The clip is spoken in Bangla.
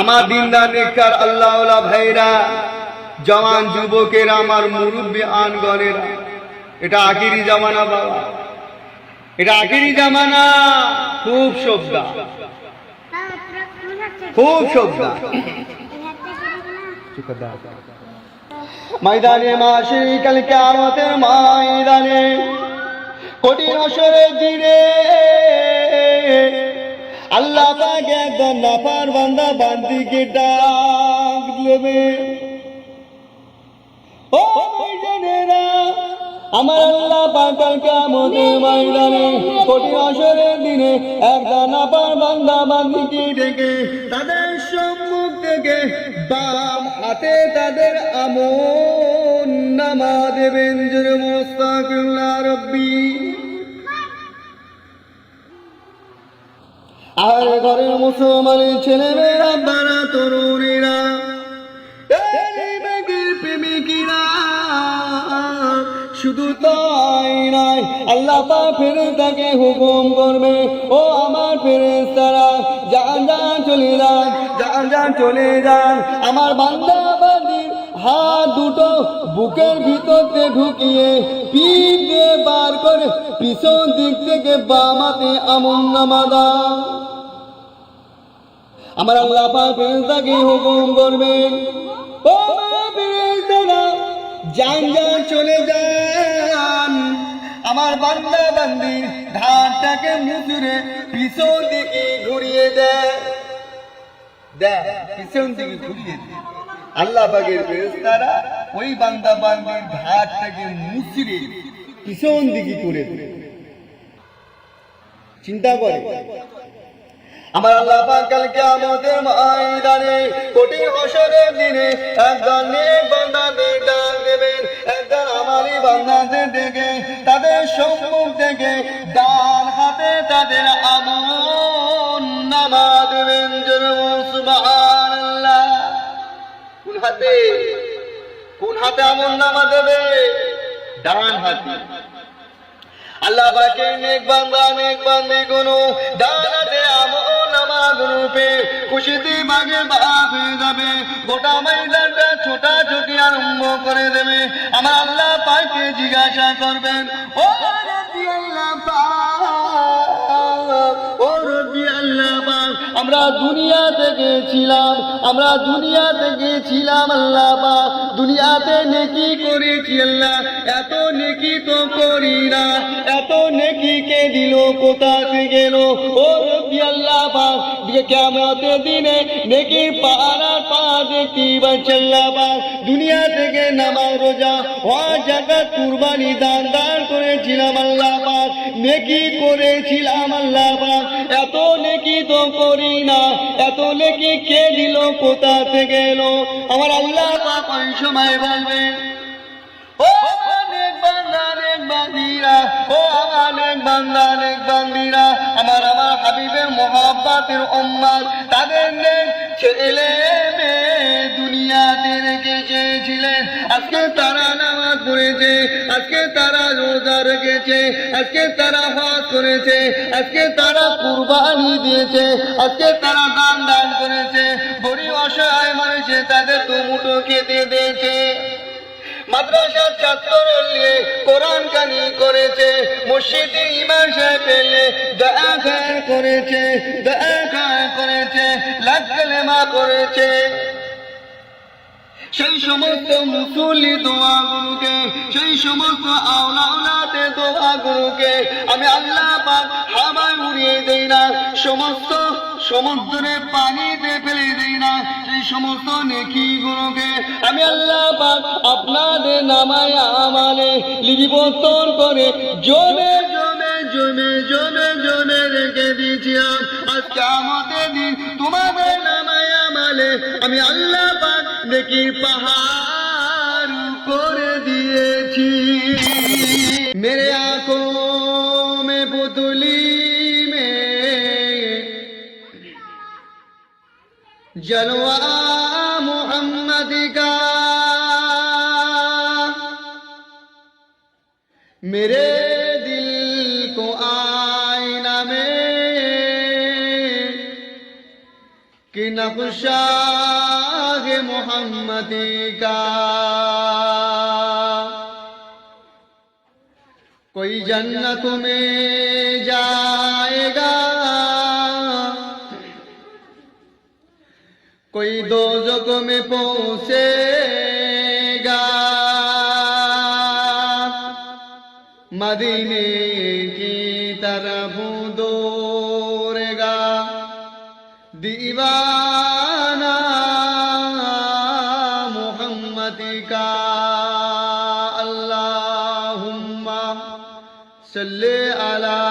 আমার দিনদার নেককার আল্লাহ ভাইরা, জওয়ান যুবকেরা আমার মুরব্বী আনগণেরা, এটা আখিরি জামানা বাবা। এটা আখিরি জামানা, খুব শব্দা খুব শব্দা ময়দানে মাসে, কাল কেমতের ময়দানে, কঠিন অসরের দিনে আল্লাহ পাক একদম নাফার বান্দা বান্দিকে ডাক দেবে। আমার আল্লাহ পাকাল কেমতের ময়দানে কঠিন অসরের দিনে একদম নাফার বান্দা বান্দিকে ডেকে তাদের সম্মুখ থেকে বাম হাতে তাদের আমন নামা দেবেন, জোরে মোস্তাকুল্লাহ রব্বি। আর ঘরের মুসলমানের ছেলেমেয়েরা, বারা তরুণীরা শুধু তাই নয়, আল্লাহ পা ফেরে তাকে হুকুম করবে, ও আমার ফেরেস তারা যান যান, চলে যান যান যান, চলে যান। আমার বান্দা হাত দুটো বুকের ভিতরতে ঢুকিয়ে পিঠ বার করে পিছন দিক থেকে বামাতে আমন নামাদা আমার আল্লাহ পাক ফেরেশতাকে হুকুম করবেন। ও যান চলে যান। আমার বান্দা বান্দির ধানটাকে মুচুরে পিছন দিকে ঘুরিয়ে দেয়। দেয় পিছন দিকে ঘুরিয়ে দেয় আল্লাহ পাকের ফেরেশতারা ওই বান্দা বান্দির ধারটাকে মুচড়ে পিছন দিকে করে চিন্তা করে। আমার আল্লাহ পাক কাল কিয়ামতের ময়দানে কঠিন হাসরের দিনে একদল নেক বান্দাদের ডাক দেবেন। একদল আমালি বান্দাদের তাদের সম্মুখ থেকে ডান হাতে তাদের নামা দেবেন কোন হাতে? কোন হাতে নামা দেবে? ডান হাতে। আল্লাহ পাকে নেক বান্দা, নেক দানাতে নামাজ রূপে খুশিতে বাঘে বাঘ হয়ে যাবে। গোটা ময়দানটা ছোটা ছুটি আরম্ভ করে দেবে। আমার আল্লাহ পাকে জিজ্ঞাসা করবেন, ও আল্লাহ আমরা দুনিয়া থেকে ছিলাম আমরা দুনিয়া থেকে ছিলাম আল্লাহ পাক। দুনিয়াতে নেকি করেছি আল্লাহ, এত নেকি তো করি না, এত নেকি কে দিল, কোথা থেকে গেল? ও রব্বি আল্লাহ পাক কেমতে দিনে নেকি পাড়ার পা দেখতে পাচ্ছি আল্লাহ পাক। দুনিয়া থেকে নামাজ রোজা হওয়া জায়গা কুরবানি, দান দান করেছিলাম আল্লাহ পাক। নেকি করেছিলাম আল্লাহ তো করি না। এত নেকি কে দিল কোথা থেকে এলো? আমার আল্লাহ ওই সময় বলবেন, ও অনেক বান্দা, অনেক বান্দিরা, ও অনেক বান্দা, অনেক বান্দিরা, আমার আমার হাবিবের মোহাব্বাতের তাদের ছেলে দুনিয়াতে রেখে চেয়েছিলেন। আজকে তারা নামাজ পড়েছে, আজকে তারা রেখেছে আজকে তারা হজ করেছে, আজকে তারা কুরবানি দিয়েছে, আজকে তারা দান দান করেছে। গরিব অসহায় মানুষে তাদের মুঠো খেতে দিয়েছে। কোরআন কানি করেছে, মসজিদে দয়া করেছে দয়া করেছে করেছে। সেই সমস্ত মুসলি দোয়া সমস্ত আওলাউলাতে দোয়া গুরুকে আমি আল্লাহ পাক হাওয়ায় উড়িয়ে দেই না, সমস্ত সমুদ্রে পানিতে ফেলে দেই না, সেই সমস্ত নেকি গুরুকে আমি আল্লাহ পাক আপনাদের নামায় আমালে লিপিবর্তন করে জমে জমে জমে জমে জমে রেখে দিয়েছিলাম। আজকে আমাদের দিন তোমাদের নামায় আমালে আমি আল্লাহ পাক নেকির পাহাড় করে দিয়েছি মেরে আঁখোं में पुतली में जलवा मोहम्मद का मेरे आईना में कि न नक्शा मोहम्मदी का कोई जन्नत में जाएगा कोई दोजक में पहुंचेगा मदीने की तरफ دیوانہ محمد کا اللہم صلی علی